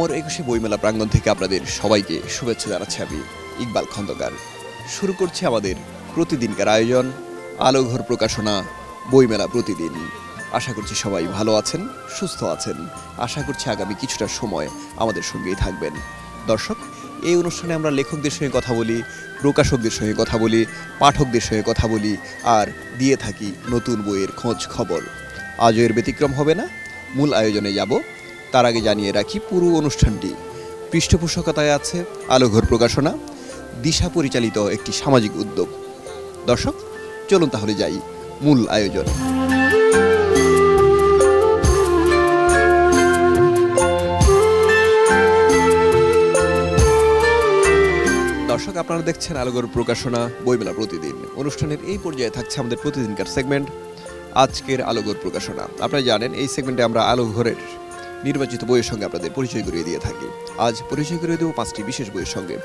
অমর একুশে বইমেলা প্রাঙ্গণ থেকে আপনাদের সবাইকে শুভেচ্ছা জানাচ্ছি আমি ইকবাল খন্দকার। শুরু করছি আমাদের প্রতিদিনকার আয়োজন, আলোঘর প্রকাশনা, বইমেলা প্রতিদিন। আশা করছি সবাই ভালো আছেন, সুস্থ আছেন। আশা করছি আগামী কিছুটা সময় আমাদের সঙ্গেই থাকবেন। দর্শক, এই অনুষ্ঠানে আমরা লেখকদের সঙ্গে কথা বলি, প্রকাশকদের সঙ্গে কথা বলি, পাঠকদের সঙ্গে কথা বলি, আর দিয়ে থাকি নতুন বইয়ের খোঁজ খবর। আজও এর ব্যতিক্রম হবে না, মূল আয়োজনে যাব তার আগে জানিয়ে রাখি পুরো অনুষ্ঠানটি। পৃষ্ঠপোষকতায় আছে আলোঘর প্রকাশনা, দিশা পরিচালিত একটি সামাজিক উদ্যোগ। দর্শক, চলুন তাহলে যাই মূল আয়োজন। দর্শক, আপনারা দেখছেন আলোগর প্রকাশনা, বইমেলা প্রতিদিন। অনুষ্ঠানের এই পর্যায়ে থাকছে আমাদের প্রতিদিনকার সেগমেন্ট, আজকের আলোগর প্রকাশনা। আপনারা জানেন, এই সেগমেন্টে আমরা আলোঘরের নির্বাচিত বইয়ের সঙ্গে আপনাদের পরিচয় করিয়ে দিয়ে থাকি। আজ পরিচয় করিয়ে দেবো পাঁচটি বিশেষ বইয়ের সঙ্গে।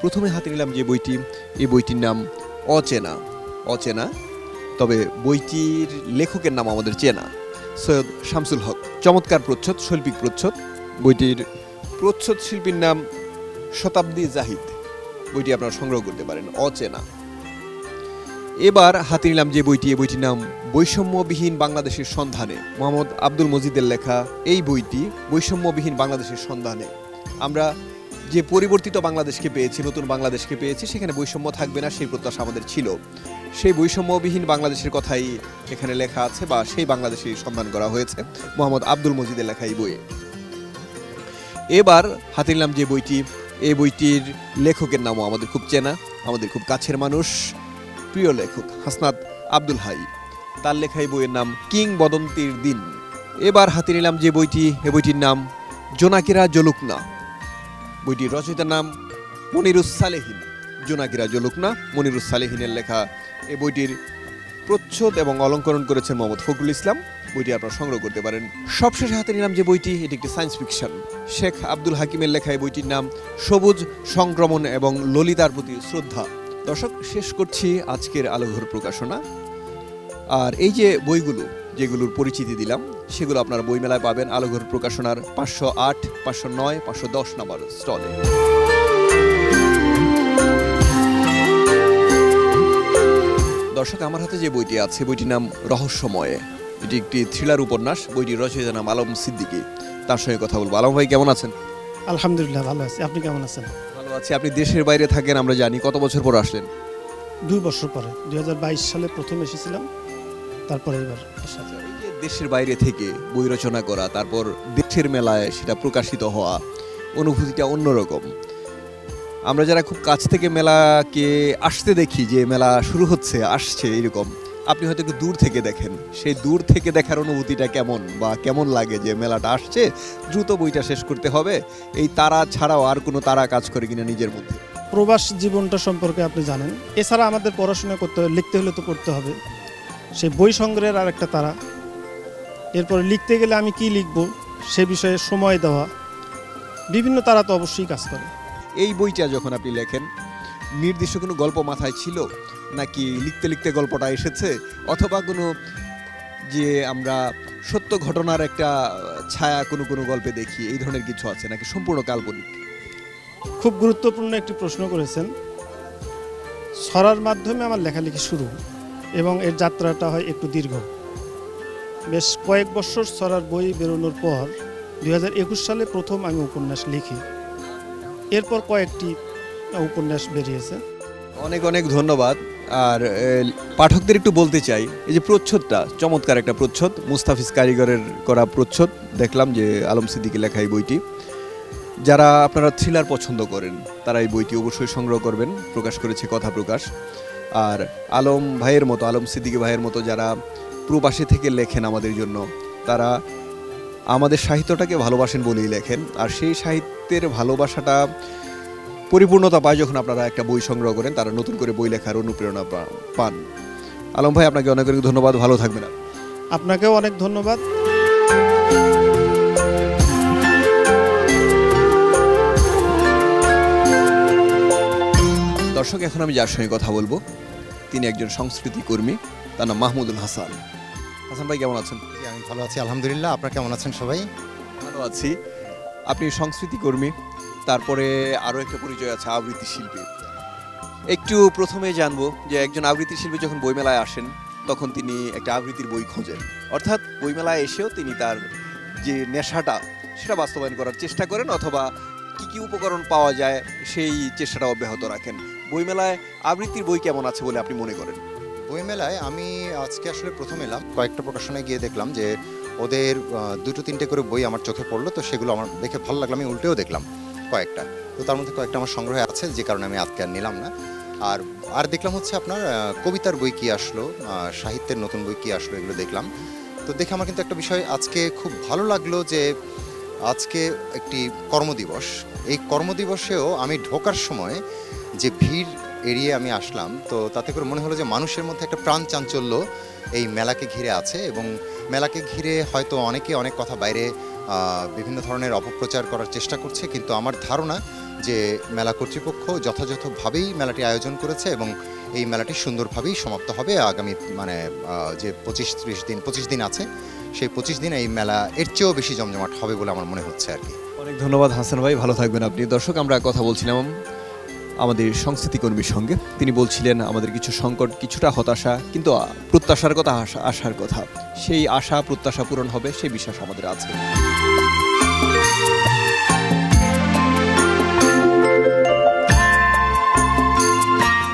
প্রথমে হাতে নিলাম যে বইটি, এই বইটির নাম অচেনা। অচেনা, তবে বইটির লেখকের নাম আমাদের চেনা, সৈয়দ শামসুল হক। চমৎকার প্রচ্ছদ, শৈল্পিক প্রচ্ছদ। বইটির প্রচ্ছদ শিল্পীর নাম শতাব্দী জাহিদ। বইটি আপনারা সংগ্রহ করতে পারেন, অচেনা। এবার হাতে নিলাম যে বইটি এই বইটির নাম বৈষম্যবিহীন বাংলাদেশের সন্ধানে। মোহাম্মদ আব্দুল মজিদের লেখা এই বইটি বৈষম্যবিহীন বাংলাদেশের সন্ধানে। আমরা যে পরিবর্তিত বাংলাদেশকে পেয়েছি, নতুন বাংলাদেশকে পেয়েছি, সেখানে বৈষম্য থাকবে না, সেই প্রত্যাশা আমাদের ছিল। সেই বৈষম্যবিহীন বাংলাদেশের কথাই এখানে লেখা আছে বা সেই বাংলাদেশের সন্ধান করা হয়েছে, মোহাম্মদ আব্দুল মজিদের লেখা এই বইয়ে। এবার হাতে নিলাম যে বইটি এই বইটির লেখকের নামও আমাদের খুব চেনা, আমাদের খুব কাছের মানুষ প্রিয় লেখক হাসনাত আব্দুল হাই। তার লেখা এই বইয়ের নাম কিং বদন্তির দিন। এবার হাতে নিলাম যে বইটি, এ বইটির নাম জোনাকিরা জলুকনা বইটির রচয়িতার নাম মনিরুস সালেহিন। জোনাকিরা জলুকনা মনিরুস সালেহিনের লেখা এই বইটির প্রচ্ছদ এবং অলঙ্করণ করেছেন মোহাম্মদ ফখরুল ইসলাম। বইটি আপনারা সংগ্রহ করতে পারেন। সবশেষে হাতে নিলাম যে বইটি, এটি একটি সায়েন্স ফিকশন। শেখ আব্দুল হাকিমের লেখা এই বইটির নাম সবুজ সংক্রমণ এবং ললিতার প্রতি শ্রদ্ধা। দর্শক, শেষ করছি আজকের আলোঘর প্রকাশনা। আর এই যে বইগুলো, যেগুলোর পরিচিতি দিলাম, সেগুলো আপনারা বইমেলায় পাবেন আলোঘর প্রকাশনার পাঁচশো আট, পাঁচশো নয়, পাঁচশো দশ নম্বর স্টলে। দর্শক, আমার হাতে যে বইটি আছে, বইটির নাম রহস্যময়। এটি একটি থ্রিলার উপন্যাস বইটির রচয়িতার নাম আলম সিদ্দিকী। তার সঙ্গে কথা বলব। আলম ভাই, কেমন আছেন? আলহামদুলিল্লাহ, ভালো আছি। আপনি কেমন আছেন? আছি। আপনি দেশের বাইরে থাকেন আমরা জানি। কত বছর পর আসলেন? দুই বছর পরে। দু হাজার বাইশ সালে প্রথম এসেছিলাম। তারপরে এবার যে দেশের বাইরে থেকে বই রচনা করা তারপর দেশের মেলায় সেটা প্রকাশিত হওয়া অনুভূতিটা অন্যরকম। আমরা যারা খুব কাছ থেকে মেলাকে আসতে দেখি যে মেলা শুরু হচ্ছে আসছে এরকম আপনি হয়তো একটু দূর থেকে দেখেন। সেই দূর থেকে দেখার অনুভূতিটা কেমন বা কেমন লাগে যে মেলাটা আসছে? দ্রুত বইটা শেষ করতে হবে। এই তারা ছাড়াও আর কোনো তারা কাজ করে কিনা নিজের মধ্যে? প্রবাস জীবনটা সম্পর্কে আপনি জানেন। এছাড়া আমাদের পড়াশোনা করতে হবে লিখতে হলে তো পড়তে হবে। সেই বই সংগ্রহের আর একটা তারা। এরপরে লিখতে গেলে আমি কি লিখব? সে বিষয়ে সময় দেওয়া। বিভিন্ন তারা তো অবশ্যই কাজ করে। এই বইটা যখন আপনি লেখেন নির্দিষ্ট কোনো গল্প মাথায় ছিল? নাকি লিখতে লিখতে গল্পটা এসেছে? অথবা কোনো যে আমরা সত্য ঘটনার একটা ছায়া কোনো কোনো গল্পে দেখি, এই ধরনের কিছু আছে? নাকি সম্পূর্ণ কাল্পনিক? খুব গুরুত্বপূর্ণ একটি প্রশ্ন করেছেন। ছড়ার মাধ্যমে আমার লেখালেখি শুরু এবং এর যাত্রাটা হয় একটু দীর্ঘ। বেশ কয়েক বছর ছড়ার বই বেরোনোর পর দু হাজার একুশ সালে প্রথম আমি উপন্যাস লিখি। এরপর কয়েকটি উপন্যাস বেরিয়েছে। অনেক অনেক ধন্যবাদ। আর পাঠকদের একটু বলতে চাই, এই যে প্রচ্ছদটা, চমৎকার একটা প্রচ্ছদ, মুস্তাফিজ কারিগরের করা প্রচ্ছদ, দেখলাম যে আলম সিদ্দিকি লেখা এই বইটি। যারা আপনারা থ্রিলার পছন্দ করেন, তারা এই বইটি অবশ্যই সংগ্রহ করবেন, প্রকাশ করেছে কথা প্রকাশ। আর আলম ভাইয়ের মতো, আলম সিদ্দিকি ভাইয়ের মতো যারা প্রবাসী থেকে লেখেন আমাদের জন্য, তারা আমাদের সাহিত্যটাকে ভালোবাসেন বলেই লেখেন। আর সেই সাহিত্যের ভালোবাসাটা পরিপূর্ণতা পায় যখন আপনারা একটা বই সংগ্রহ করেন তারা নতুন করে বই লেখার অনুপ্রেরণা পা- পান। আলম ভাই আপনাকে অনেক অনেক ধন্যবাদ। ভালো থাকবেন আপনি। আপনাকেও অনেক ধন্যবাদ। দর্শক এখন আমি যার সঙ্গে কথা বলব তিনি একজন সংস্কৃতি কর্মী তার নাম মাহমুদুল হাসান। হাসান ভাই কেমন আছেন? আমি ভালো আছি আলহামদুলিল্লাহ। আপনারা কেমন আছেন সবাই? ভালো আছি। আপনি সংস্কৃতি কর্মী তারপরে আরও একটা পরিচয় আছে, আবৃত্তি শিল্পী। একটু প্রথমে জানব যে একজন আবৃত্তি শিল্পী যখন বইমেলায় আসেন, তখন তিনি একটা আবৃত্তির বই খোঁজেন। অর্থাৎ বইমেলায় এসেও তিনি তার যে নেশাটা, সেটা বাস্তবায়ন করার চেষ্টা করেন অথবা কি কি উপকরণ পাওয়া যায়, সেই চেষ্টাটা অব্যাহত রাখেন। বইমেলায় আবৃত্তির বই কেমন আছে বলে আপনি মনে করেন? বইমেলায় আমি আজকে আসলে প্রথম এলাম, কয়েকটা প্রকাশনায় গিয়ে দেখলাম যে ওদের দুটো তিনটে করে বই আমার চোখে পড়ল, তো সেগুলো আমার দেখে ভালো লাগল, আমি উল্টেও দেখলাম। কয়েকটা। তো তার মধ্যে কয়েকটা আমার সংগ্রহে আছে, যে কারণে আমি আজকে আর নিলাম না। আর আর দেখলাম হচ্ছে আপনার কবিতার বই কি আসলো সাহিত্যের নতুন বই কি আসলো এগুলো দেখলাম। তো দেখে আমার কিন্তু একটা বিষয় আজকে খুব ভালো লাগল যে আজকে একটি কর্মদিবস। এই কর্মদিবসেও আমি ঢোকার সময় যে ভিড় এড়িয়ে আমি আসলাম, তো তাতে করে মনে হলো যে মানুষের মধ্যে একটা প্রাণ চাঞ্চল্য এই মেলাকে ঘিরে আছে এবং মেলাকে ঘিরে হয়তো অনেকে অনেক কথা বাইরে বিভিন্ন ধরনের অপপ্রচার করার চেষ্টা করছে, কিন্তু আমার ধারণা যে মেলা কর্তৃপক্ষ যথাযথভাবেই মেলাটি আয়োজন করেছে এবং এই মেলাটি সুন্দরভাবেই সমাপ্ত হবে আগামী মানে যে পঁচিশ ত্রিশ দিন, পঁচিশ দিন আছে, সেই পঁচিশ দিন এই মেলা এর চেয়েও বেশি জমজমাট হবে বলে আমার মনে হচ্ছে আর কি। অনেক ধন্যবাদ হাসান ভাই, ভালো থাকবেন আপনি। দর্শক, আমরা কথা বলছিলাম আমাদের সংস্কৃতি কর্মীর সঙ্গে। তিনি বলছিলেন, আমাদের কিছু সংকট কিছুটা হতাশা, কিন্তু প্রত্যাশার কথা আশার কথা। সেই আশা, প্রত্যাশা পূরণ হবে, সেই বিশ্বাস আমাদের আছে।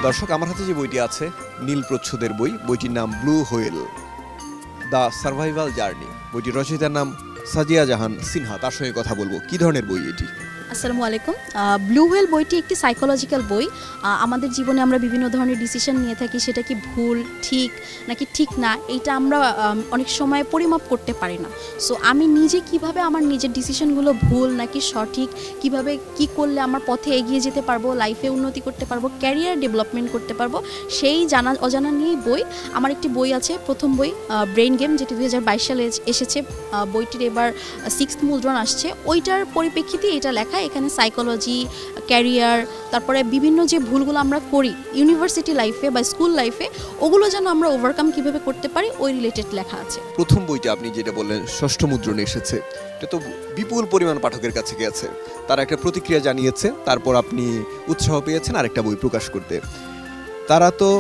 দর্শক, আমার হাতে যে বইটি আছে, নীল প্রচ্ছদের বই, বইটির নাম blue whale, the survival journey. বইটির রচয়িতার নাম সাজিয়া জাহান সিনহা। তার সঙ্গে কথা বলব। কি ধরনের বই এটি? আসসালামু আলাইকুম। ব্লু হোয়েল বইটি একটি সাইকোলজিক্যাল বই। আমাদের জীবনে আমরা বিভিন্ন ধরনের ডিসিশন নিয়ে থাকি, সেটা কি ভুল, ঠিক নাকি ঠিক না, এইটা আমরা অনেক সময় পরিমাপ করতে পারি না। সো আমি নিজে কীভাবে আমার নিজের ডিসিশনগুলো ভুল নাকি সঠিক, কীভাবে কি করলে আমার পথে এগিয়ে যেতে পারব লাইফে উন্নতি করতে পারব ক্যারিয়ার ডেভেলপমেন্ট করতে পারব, সেই জানা, অজানা নিয়েই বই। আমার একটি বই আছে, প্রথম বই ব্রেইন গেম যেটি দু হাজার বাইশ সালে এসেছে। বইটির এবার সিক্স মুদ্রণ আসছে। ওইটার পরিপ্রেক্ষিতে এটা লেখা এখানে সাইকোলজি ক্যারিয়ার তারপরে বিভিন্ন যে ভুলগুলো আমরা করি ইউনিভার্সিটি লাইফে বা স্কুল লাইফে ওগুলো যেন আমরা ওভারকাম কীভাবে করতে পারি, ওই রিলেটেড লেখা আছে। প্রথম বইটা আপনি যেটা বললেন, ষষ্ঠ মুদ্রণে এসেছে। এটা তো বিপুল পরিমাণ পাঠকের কাছে গেছে। তারা একটা প্রতিক্রিয়া জানিয়েছে, তারপর আপনি উৎসাহ পেয়েছেন আরেকটা বই প্রকাশ করতে। তারা তো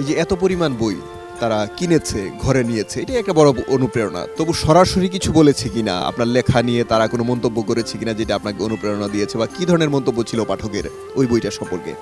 এই যে এত পরিমাণ বই তারা কিনেছে, ঘরে নিয়েছে, এটাই একটা বড় অনুপ্রেরণা। তবু সরাসরি কিছু বলেছে কিনা, আপনার লেখা নিয়ে তারা কোনো মন্তব্য করেছে কিনা, যেটা আপনাকে অনুপ্রেরণা দিয়েছে, বা কি ধরনের মন্তব্য ছিল পাঠকের ওই বইটা সম্পর্কে?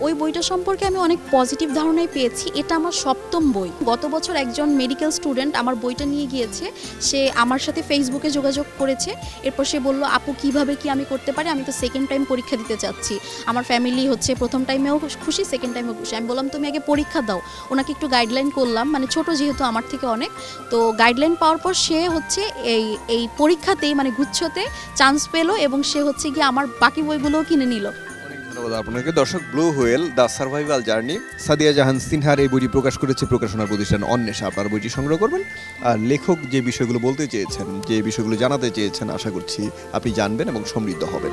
ওই বইটা সম্পর্কে আমি অনেক পজিটিভ ধারণাই পেয়েছি। এটা আমার সপ্তম বই। গত বছর একজন মেডিকেল স্টুডেন্ট আমার বইটা নিয়ে গিয়েছে। সে আমার সাথে ফেসবুকে যোগাযোগ করেছে। এরপর সে বলল, আপু, কীভাবে কি আমি করতে পারি? আমি তো সেকেন্ড টাইম পরীক্ষা দিতে চাচ্ছি। আমার ফ্যামিলি হচ্ছে প্রথম টাইমেও খুশি সেকেন্ড টাইমেও খুশি। আমি বললাম, তুমি আগে পরীক্ষা দাও। ওনাকে একটু গাইডলাইন করলাম। মানে ছোট যেহেতু আমার থেকে অনেক। তো গাইডলাইন পাওয়ার পর সে হচ্ছে এই এই পরীক্ষাতেই মানে গুচ্ছতে চান্স পেল এবং সে হচ্ছে গিয়ে আমার বাকি বইগুলোও কিনে নিল। ধন্যবাদ আপনাকে। দর্শক blue whale the survival journey Sadia Jahan সিনহার এই বইটি প্রকাশ করেছে প্রকাশনার প্রতিষ্ঠান অন্বেষা। আপনার বইটি সংগ্রহ করবেন। আর লেখক যে বিষয়গুলো বলতে চেয়েছেন যে বিষয়গুলো জানাতে চেয়েছেন আশা করছি আপনি জানবেন এবং সমৃদ্ধ হবেন।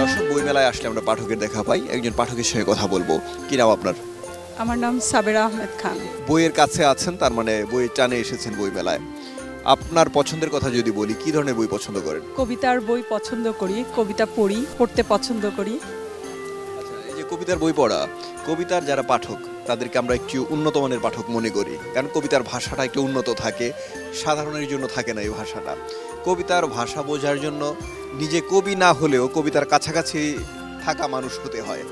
দর্শক বইমেলায় আসলে আমরা পাঠকের দেখা পাই। একজন পাঠকের সঙ্গে কথা বলব। কি নাম আপনার? আমার নাম সাবেরা আহমেদ খান। বইয়ের কাছে আছেন তার মানে বইয়ের টানে এসেছেন বইমেলায়। আপনার পছন্দের কথা যদি বলি কি ধরনের বই পছন্দ করেন? কবিতার বই পছন্দ করি কবিতা পড়ি পড়তে পছন্দ করি। আচ্ছা, এই যে কবিতার বই পড়া কবিতার যারা পাঠক তাদেরকে আমরা একটু উন্নত মানের পাঠক মনে করি। কারণ কবিতার ভাষাটা একটু উন্নত থাকে সাধারণের জন্য থাকে না এই ভাষাটা। কবিতার ভাষা বোঝার জন্য নিজে কবি না হলেও কবিতার কাছাকাছি থাকা মানুষ হতে হয়।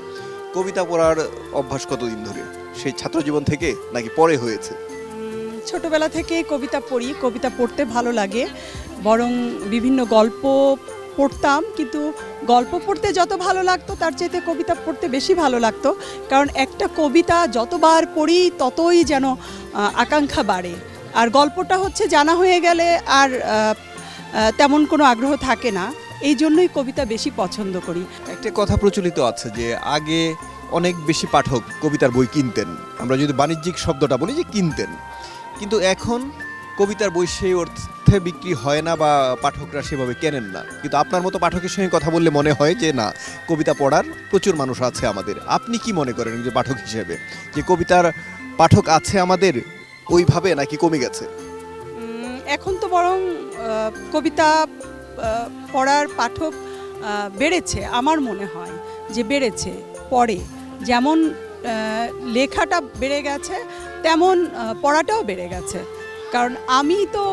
কবিতা পড়ার অভ্যাস কতদিন ধরে? সেই ছাত্র জীবন থেকে নাকি পরে হয়েছে? ছোটবেলা থেকেই কবিতা পড়ি, কবিতা পড়তে ভালো লাগে। বরং বিভিন্ন গল্প পড়তাম, কিন্তু গল্প পড়তে যত ভালো লাগতো, তার চাইতে কবিতা পড়তে বেশি ভালো লাগতো। কারণ একটা কবিতা যতবার পড়ি, ততই যেন আকাঙ্ক্ষা বাড়ে। আর গল্পটা হচ্ছে জানা হয়ে গেলে আর তেমন কোনো আগ্রহ থাকে না। এই জন্যই কবিতা বেশি পছন্দ করি। একটা কথা প্রচলিত আছে যে, আগে অনেক বেশি পাঠক কবিতার বই কিনতেন। আমরা যদি বাণিজ্যিক শব্দটা বলি যে, কিনতেন। কিন্তু এখন কবিতার বই সেই অর্থে বিক্রি হয় না বা পাঠকরা সেভাবে কেনেন না। কিন্তু আপনার মতো পাঠকের সঙ্গে কথা বললে মনে হয় যে, না, কবিতা পড়ার প্রচুর মানুষ আছে আমাদের। আপনি কি মনে করেন যে, পাঠক হিসেবে? যে, কবিতার পাঠক আছে আমাদের ওইভাবে নাকি কমে গেছে? এখন তো বরং কবিতা পড়ার পাঠক বেড়েছে, আমার মনে হয় যে, বেড়েছে, পড়ে। যেমন লেখাটা বেড়ে গেছে তেমন পড়াটাও বেড়ে গেছে। কারণ আমি তো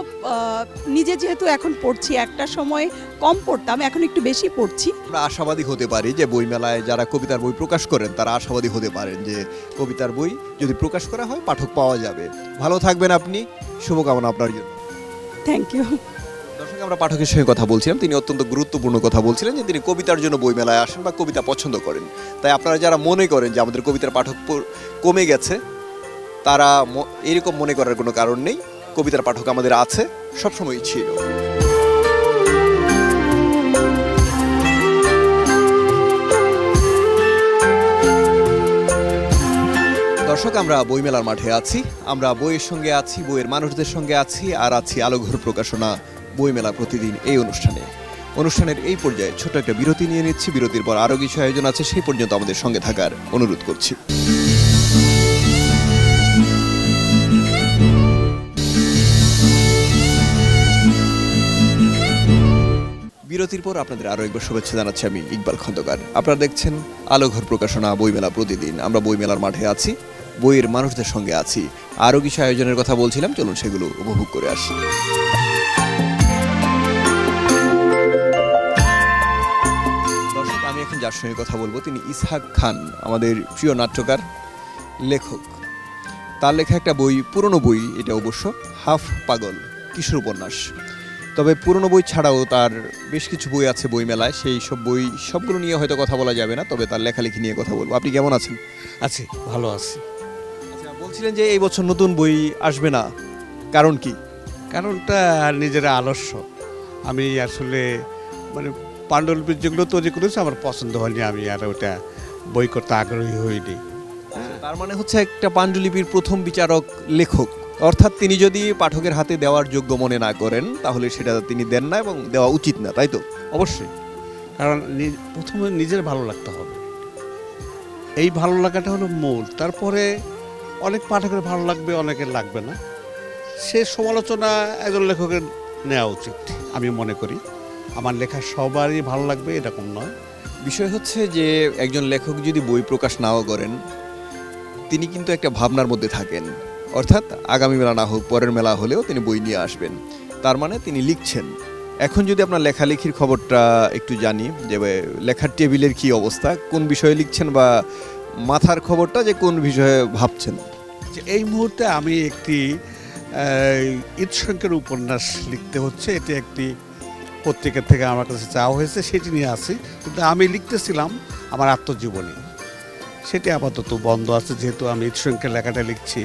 নিজে যেহেতু এখন পড়ছি একটা সময় কম পড়তাম এখন একটু বেশি পড়ছি। আমরা আশাবাদী হতে পারি যে বইমেলায় যারা কবিতার বই প্রকাশ করেন তারা আশাবাদী হতে পারেন যে কবিতার বই যদি প্রকাশ করা হয় পাঠক পাওয়া যাবে। ভালো থাকবেন আপনি। শুভকামনা আপনার জন্য। থ্যাংক ইউ দর্শক আমরা পাঠকের সঙ্গে কথা বলছিলাম। তিনি অত্যন্ত গুরুত্বপূর্ণ কথা বলছিলেন যে তিনি কবিতার জন্য বই মেলায় আসেন বা কবিতা পছন্দ করেন। তাই আপনারা যারা মনে করেন যে আমাদের কবিতার পাঠক কমে গেছে তারা এরকম মনে করার কোনো কারণ নেই। কবিতার পাঠক আমাদের আছে, সবসময়ই ছিল। দর্শক, আমরা বইমেলার মাঠে আছি। আমরা বইয়ের সঙ্গে আছি, বইয়ের মানুষদের সঙ্গে আছি, আর আছি আলোঘর প্রকাশনা বইমেলা প্রতিদিন এই অনুষ্ঠানে। অনুষ্ঠানের এই পর্যায়ে ছোট একটা বিরতি নিয়ে নিচ্ছি। বিরতির পর আরও কিছু আয়োজন আছে, সেই পর্যন্ত আমাদের সঙ্গে থাকার অনুরোধ করছি। বিরতির পর আপনাদের আরও একবার শুভেচ্ছা জানাচ্ছি আমি ইকবাল খন্দকার। আপনারা দেখছেন আলোঘর প্রকাশনা, বইমেলা প্রতিদিন। আমরা বইমেলার মাঠে আছি, বইয়ের মানুষদের সঙ্গে আছি। আরও কিছু আয়োজনের কথা বলছিলাম, চলুন সেগুলো উপভোগ করে আসি। দর্শক, আমি এখন যার সঙ্গে কথা বলব, তিনি ইসহাক খান, আমাদের প্রিয় নাট্যকার, লেখক। তার লেখা একটা বই, পুরনো বই, এটা অবশ্য, হাফ পাগল, কিশোর উপন্যাস। তবে পুরনো বই ছাড়াও তার বেশ কিছু বই আছে বই মেলায় সেই সব বই সবগুলো নিয়ে হয়তো কথা বলা যাবে না তবে তার লেখালেখি নিয়ে কথা বলব। আপনি কেমন আছেন? আছি ভালো আছি। আচ্ছা বলছিলেন যে এই বছর নতুন বই আসবে না। কারণ কি? কারণটা নিজের আলস্য। আমি আসলে মানে পাণ্ডুলিপির যেগুলো তৈরি করেছে আমার পছন্দ হয়নি। আমি আর ওটা বই করতে আগ্রহী হইনি। তার মানে হচ্ছে একটা পাণ্ডুলিপির প্রথম বিচারক লেখক। অর্থাৎ তিনি যদি পাঠকের হাতে দেওয়ার যোগ্য মনে না করেন তাহলে সেটা তিনি দেন না এবং দেওয়া উচিত না তাই তো? অবশ্যই। কারণ প্রথমে নিজের ভালো লাগতে হবে। এই ভালো লাগাটা হলো মূল। তারপরে অনেক পাঠকের ভালো লাগবে অনেকের লাগবে না। সে সমালোচনা একজন লেখকের নেওয়া উচিত আমি মনে করি। আমার লেখা সবারই ভালো লাগবে এরকম নয়। বিষয় হচ্ছে যে একজন লেখক যদি বই প্রকাশ নাও করেন তিনি কিন্তু একটা ভাবনার মধ্যে থাকেন। অর্থাৎ আগামী মেলা না হোক, পরের মেলা হলেও তিনি বই নিয়ে আসবেন। তার মানে তিনি লিখছেন। এখন যদি আপনার লেখালেখির খবরটা একটু জানি, যে লেখার টেবিলের কি অবস্থা, কোন বিষয়ে লিখছেন বা মাথার খবরটা যে কোন বিষয়ে ভাবছেন? যে এই মুহূর্তে আমি একটি ঈদসংখ্যের উপন্যাস লিখতে হচ্ছে। এটি একটি পত্রিকা থেকে আমার কাছে চাওয়া হয়েছে, সেটি নিয়ে আসি। কিন্তু আমি লিখতেছিলাম আমার আত্মজীবনী। সেটি আপাতত বন্ধ আছে, যেহেতু আমি ঈদসংখ্যের লেখাটা লিখছি।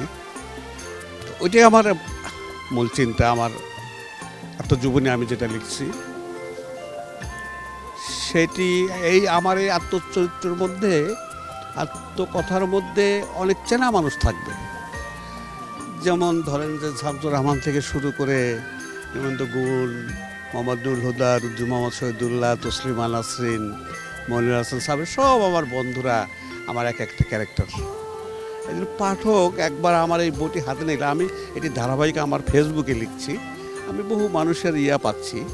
ওইটাই আমার মূল চিন্তা, আমার আত্মজীবনী আমি যেটা লিখছি। সেটি এই আমার এই আত্মচরিত্রের মধ্যে, আত্মকথার মধ্যে অনেক চেনা মানুষ থাকবে। যেমন ধরেন যে শামসুর রহমান থেকে শুরু করে হেমন্ত গুল মোহাম্মদুল হুদা রুদ্দু মোহাম্মদ শহীদুল্লাহ, তসলিমা নাসরিন, মনির হাসান সাহেব, সব আমার বন্ধুরা, আমার এক একটা ক্যারেক্টার। পাঠক একবার আমার এই বইটি হাতে নিলে আমি এটি ধারাবাহিক আমার ফেসবুকে লিখছি। আমি বহু মানুষের ইয়া পাচ্ছি।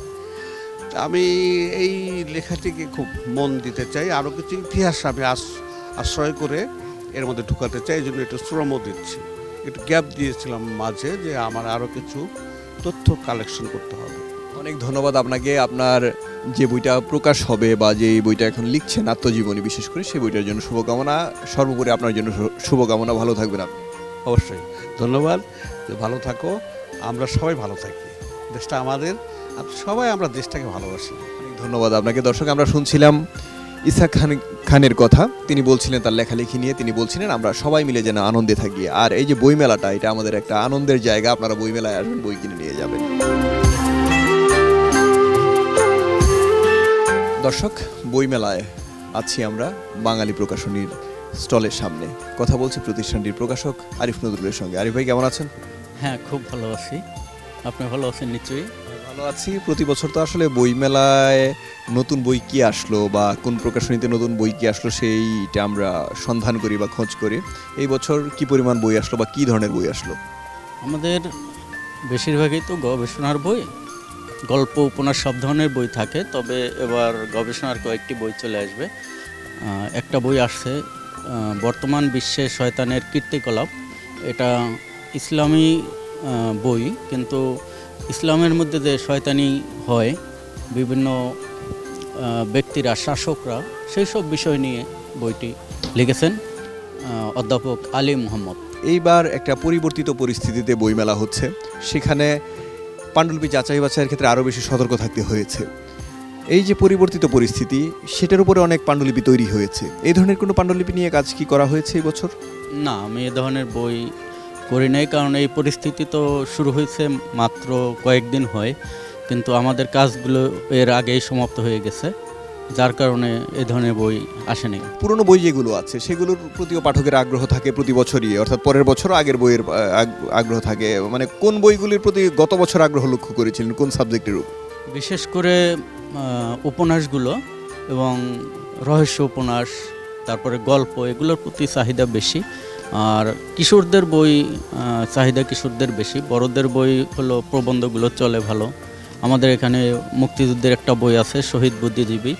আমি এই লেখাটিকে খুব মন দিতে চাই। আরও কিছু ইতিহাস আমি আশ্রয় করে এর মধ্যে ঢুকাতে চাই। এই জন্য একটু শ্রমও দিচ্ছি। একটু গ্যাপ দিয়েছিলাম মাঝে যে আমার আরও কিছু তথ্য কালেকশন করতে হবে। অনেক ধন্যবাদ আপনাকে। আপনার যে বইটা প্রকাশ হবে বা যে বইটা এখন লিখছেন আত্মজীবনী বিশেষ করে সেই বইটার জন্য শুভকামনা। সর্বোপরি আপনার জন্য শুভকামনা। ভালো থাকবেন আপনি। অবশ্যই। ধন্যবাদ। যে ভালো থাকো। আমরা সবাই ভালো থাকি। দেশটা আমাদের। সবাই আমরা দেশটাকে ভালোবাসি। অনেক ধন্যবাদ আপনাকে। দর্শক আমরা শুনছিলাম ইসা খান খানের কথা। তিনি বলছিলেন তার লেখালেখি নিয়ে। তিনি বলছিলেন আমরা সবাই মিলে যেন আনন্দে থাকি। আর এই যে বইমেলাটা এটা আমাদের একটা আনন্দের জায়গা। আপনারা বইমেলায় আসবেন বই কিনে নিয়ে যাবেন। দর্শক বইমেলায় আছি আমরা বাঙালি প্রকাশনীর স্টলের সামনে। কথা বলছি প্রতিষ্ঠানটির প্রকাশক আরিফ নজরুলের সঙ্গে। আরিফ ভাই কেমন আছেন? হ্যাঁ খুব ভালো আছি। আপনি ভালো আছেন নিশ্চয়ই? ভালো আছি। প্রতি বছর তো আসলে বইমেলায় নতুন বই কি আসলো বা কোন প্রকাশনীতে নতুন বই কি আসলো সেইটা আমরা সন্ধান করি বা খোঁজ করি। এই বছর কি পরিমাণ বই আসলো বা কি ধরনের বই আসলো? আমাদের বেশিরভাগই তো গবেষণার বই। গল্প, উপন্যাস সব ধরনের বই থাকে, তবে এবার গবেষণার কয়েকটি বই চলে আসবে। একটা বই আসছে বর্তমান বিশ্বে শয়তানের কীর্তিকলাপ। এটা ইসলামী বই, কিন্তু ইসলামের মধ্যে যে শয়তানি হয়, বিভিন্ন ব্যক্তিরা, শাসকরা, সেই সব বিষয় নিয়ে বইটি লিখেছেন অধ্যাপক আলী মোহাম্মদ। এইবার একটা পরিবর্তিত পরিস্থিতিতে বইমেলা হচ্ছে। সেখানে পাণ্ডুলিপি যাচাই বাছাইয়ের ক্ষেত্রে আরও বেশি সতর্ক থাকতে হয়েছে। এই যে পরিবর্তিত পরিস্থিতি, সেটার উপরে অনেক পাণ্ডুলিপি তৈরি হয়েছে। এই ধরনের কোনো পাণ্ডুলিপি নিয়ে কাজ কি করা হয়েছে এই বছর? না, আমি এ ধরনের বই করি নাই, কারণ এই পরিস্থিতি তো শুরু হয়েছে মাত্র কয়েকদিন হয়, কিন্তু আমাদের কাজগুলো এর আগেই সমাপ্ত হয়ে গেছে। যার কারণে এ ধরনের বই আসেনি। পুরনো বই যেগুলো আছে সেগুলোর প্রতিও পাঠকের আগ্রহ থাকে প্রতি বছরই অর্থাৎ পরের বছরও আগের বইয়ের আগ- আগ্রহ থাকে। মানে কোন বইগুলির প্রতি গত বছর আগ্রহ লক্ষ্য করেছিলেন কোন সাবজেক্টের উপর? বিশেষ করে উপন্যাসগুলো এবং রহস্য উপন্যাস তারপরে গল্প এগুলোর প্রতি চাহিদা বেশি। আর কিশোরদের বই চাহিদা কিশোরদের বেশি। বড়দের বই হলো প্রবন্ধগুলো চলে ভালো। আমাদের এখানে মুক্তিযুদ্ধের একটা বই আছে, শহীদ বুদ্ধিজীবী।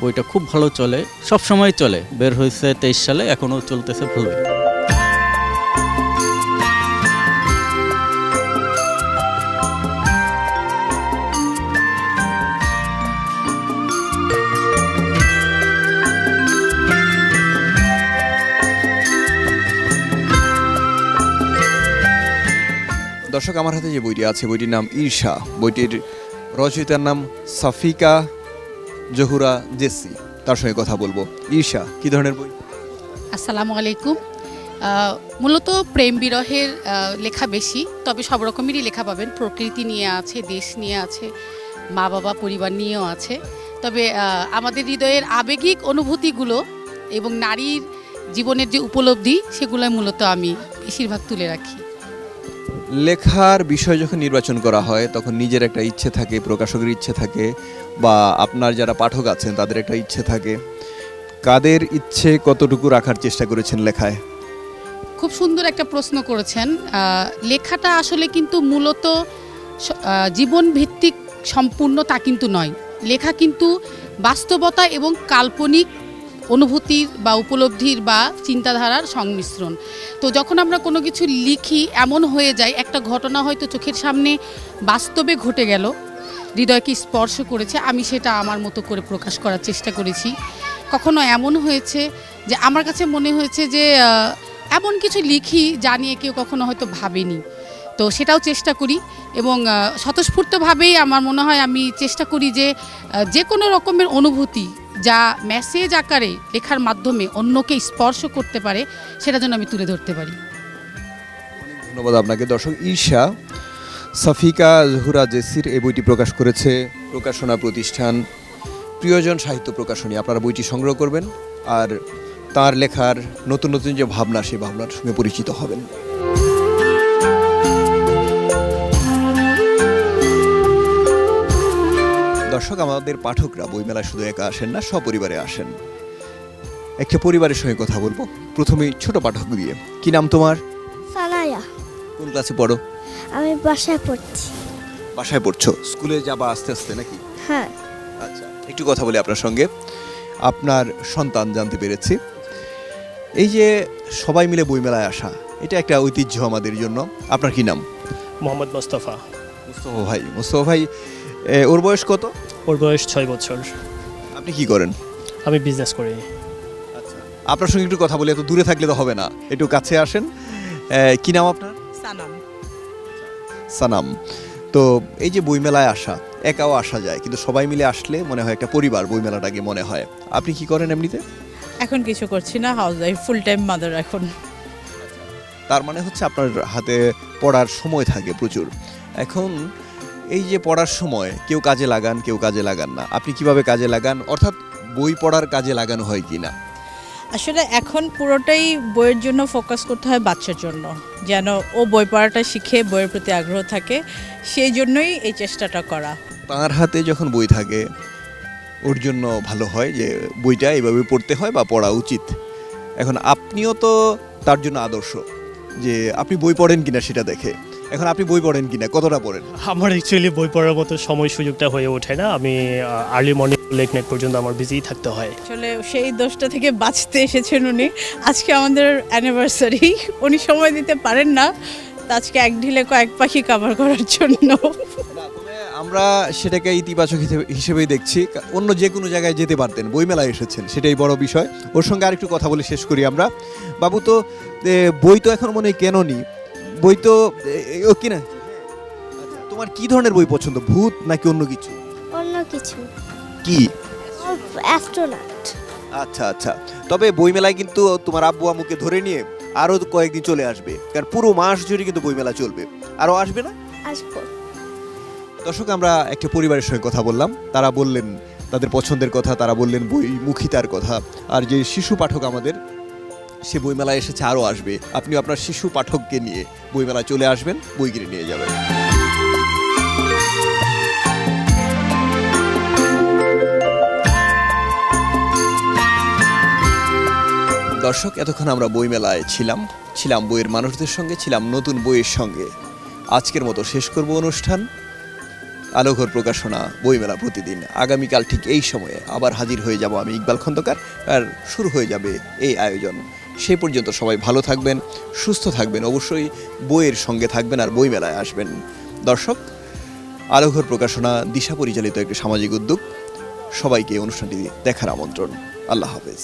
বইটা খুব ভালো চলে সব সময় চলে। বের হয়েছে তেইশ সালে, এখনও চলতেছে ভালোই দর্শক, আমার হাতে যে বইটি আছে, বইটির নাম ঈর্ষা। বইটির রচয়িতার নাম সাফিকা জহুরা জেসি। তার সঙ্গে কথা বলব। ঈর্ষা, কি ধরনের বই? আসসালামু আলাইকুম। মূলত প্রেম বিরহের লেখা বেশি, তবে সব রকমেরই লেখা পাবেন। প্রকৃতি নিয়ে আছে, দেশ নিয়ে আছে মা বাবা পরিবার নিয়েও আছে। তবে আমাদের হৃদয়ের আবেগিক অনুভূতিগুলো এবং নারীর জীবনের যে উপলব্ধি সেগুলো মূলত আমি বেশিরভাগ তুলে রাখি। লেখার বিষয় যখন নির্বাচন করা হয়, তখন নিজের একটা ইচ্ছে থাকে, প্রকাশকের ইচ্ছে থাকে, বা আপনার যারা পাঠক আছেন, তাদের একটা ইচ্ছে থাকে। কাদের ইচ্ছে কতটুকু রাখার চেষ্টা করেছেন লেখায়? খুব সুন্দর একটা প্রশ্ন করেছেন। লেখাটা আসলে কিন্তু মূলত জীবন ভিত্তিক সম্পূর্ণ তা কিন্তু নয়। লেখা কিন্তু বাস্তবতা এবং কাল্পনিক অনুভূতির বা উপলব্ধির বা চিন্তাধারার সংমিশ্রণ। তো যখন আমরা কোনো কিছু লিখি, এমন হয়ে যায়, একটা ঘটনা হয়তো চোখের সামনে বাস্তবে ঘটে গেল, হৃদয়কে স্পর্শ করেছে, আমি সেটা আমার মতো করে প্রকাশ করার চেষ্টা করেছি। কখনো এমন হয়েছে যে আমার কাছে মনে হয়েছে যে এমন কিছু লিখি যা নিয়ে কেউ কখনো হয়তো ভাবেনি। তো সেটাও চেষ্টা করি এবং স্বতঃস্ফূর্তভাবেই আমার মনে হয় আমি চেষ্টা করি যে যে কোনো রকমের অনুভূতি যা মেসেজ আকারে লেখার মাধ্যমে অন্যকে স্পর্শ করতে পারে, সেটা যেন আমি তুলে ধরতে পারি। ধন্যবাদ আপনাকে। দর্শক ঈর্ষা সাফিকা জহুরা জেসির এই বইটি প্রকাশ করেছে। প্রকাশনা প্রতিষ্ঠান, প্রিয়জন সাহিত্য প্রকাশনী। আপনারা বইটি সংগ্রহ করবেন, আর তার লেখার নতুন নতুন যে ভাবনা, সেই ভাবনার সঙ্গে পরিচিত হবেন। দর্শক আমাদের পাঠকরা বইমেলায় শুধু একা আসেন না সপরিবারে আসেন। একটা পরিবারের সঙ্গে কথা বলব। প্রথমেই ছোট পাঠক দিয়ে। কি নাম তোমার? সানায়া কোন ক্লাসে পড়ো? আমি বাসায় পড়ছি। বাসায় পড়ছো? স্কুলে যাবা আস্তে আস্তে নাকি? হ্যাঁ। আচ্ছা একটু কথা বলি আপনার সঙ্গে। আপনার সন্তান জানতে পেরেছি। এই যে সবাই মিলে বইমেলায় আসা এটা একটা ঐতিহ্য আমাদের জন্য। আপনার কি নাম? মোহাম্মদ মোস্তফা। মুস্তফা ভাই। মুস্তফা ভাই ওর বয়স কত? ওর বয়স ছয় বছর। আপনি কি করেন? আমি বিজনেস করি। আপনার সঙ্গে একটু কথা বলি এত দূরে থাকলে তো হবে না। একটু কাছে আসেন। কি নাম আপনার? সানাম। সানাম। তো এই যে বইমেলায় আসা একাও আসা যায় কিন্তু সবাই মিলে আসলে মনে হয় একটা পরিবার বইমেলাটাকে মনে হয়। আপনি কি করেন এমনিতে? এখন কিছু করছি না housewife full time mother এখন। তার মানে হচ্ছে আপনার হাতে পড়ার সময় থাকে প্রচুর। এখন এই যে পড়ার সময় কেউ কাজে লাগান কেউ কাজে লাগান না আপনি কীভাবে কাজে লাগান? অর্থাৎ বই পড়ার কাজে লাগানো হয় কি না? আসলে এখন পুরোটাই বইয়ের জন্য ফোকাস করতে হয় বাচ্চার জন্য। যেন ও বই পড়াটা শিখে বইয়ের প্রতি আগ্রহ থাকে সেই জন্যই এই চেষ্টাটা করা। তার হাতে যখন বই থাকে ওর জন্য ভালো হয় যে বইটা এইভাবে পড়তে হয় বা পড়া উচিত। এখন আপনিও তো তার জন্য আদর্শ যে আপনি বই পড়েন কিনা সেটা দেখে। এখন আপনি বই পড়েন কিনা? কতটা পড়েন? আমার অ্যাকচুয়ালি বই পড়ার মতো সময় সুযোগটা হয়ে ওঠে না। আমি আর্লি মর্নিং লেট নাইট পর্যন্ত আমার বিজিই থাকতে হয়। আসলে সেই দোষটা থেকে বাঁচতে এসেছেন উনি। আজকে আমাদের অ্যানিভার্সারি উনি সময় দিতে পারেন না। আজকে এক ঢিলে কয়েক পাখি কাভার করার জন্য। না, আমরা সেটাকে ইতিবাচক হিসেবে- হিসেবেই দেখছি। অন্য যে কোনো জায়গায় যেতে পারতেন বইমেলায় এসেছেন সেটাই বড় বিষয়। ওর সঙ্গে আরেকটু কথা বলে শেষ করি আমরা। বাবু তো বই তো এখন মনে হয় কেননি? বই তো ও কিনা আচ্ছা, তোমার কি ধরনের বই পছন্দ? ভূত নাকি অন্য কিছু? অন্য কিছু। কি? অ্যাস্ট্রোনট। আচ্ছা আচ্ছা। তবে বইমেলায় কিন্তু তোমার আব্বু আম্মুকে ধরে নিয়ে আরও কয়েকদিন চলে আসবে। কারণ পুরো মাস জুড়ে কিন্তু বইমেলা চলবে। আরও আসবে না? আসব। দর্শক আমরা একটা পরিবারের সঙ্গে কথা বললাম। তারা বললেন তাদের পছন্দের কথা তারা বললেন বই মুখিতার কথা। আর যে শিশু পাঠক আমাদের সে বইমেলায় এসেছে, আরও আসবে। আপনি আপনার শিশু পাঠককে নিয়ে বইমেলায় চলে আসবেন বই কিনে নিয়ে যাবেন। দর্শক, এতক্ষণ আমরা বইমেলায় ছিলাম। ছিলাম বইয়ের মানুষদের সঙ্গে, ছিলাম নতুন বইয়ের সঙ্গে। আজকের মতো শেষ করব অনুষ্ঠান। আলোঘর প্রকাশনা, বইমেলা প্রতিদিন। আগামীকাল ঠিক এই সময়ে আবার হাজির হয়ে যাব আমি ইকবাল খন্দকার, আর শুরু হয়ে যাবে এই আয়োজন। সেই পর্যন্ত সবাই ভালো থাকবেন, সুস্থ থাকবেন, অবশ্যই বইয়ের সঙ্গে থাকবেন আর বইমেলায় আসবেন। দর্শক, আলোঘর প্রকাশনা দিশা পরিচালিত একটি সামাজিক উদ্যোগ। সবাইকে অনুষ্ঠানটি দেখার আমন্ত্রণ। আল্লাহ হাফেজ।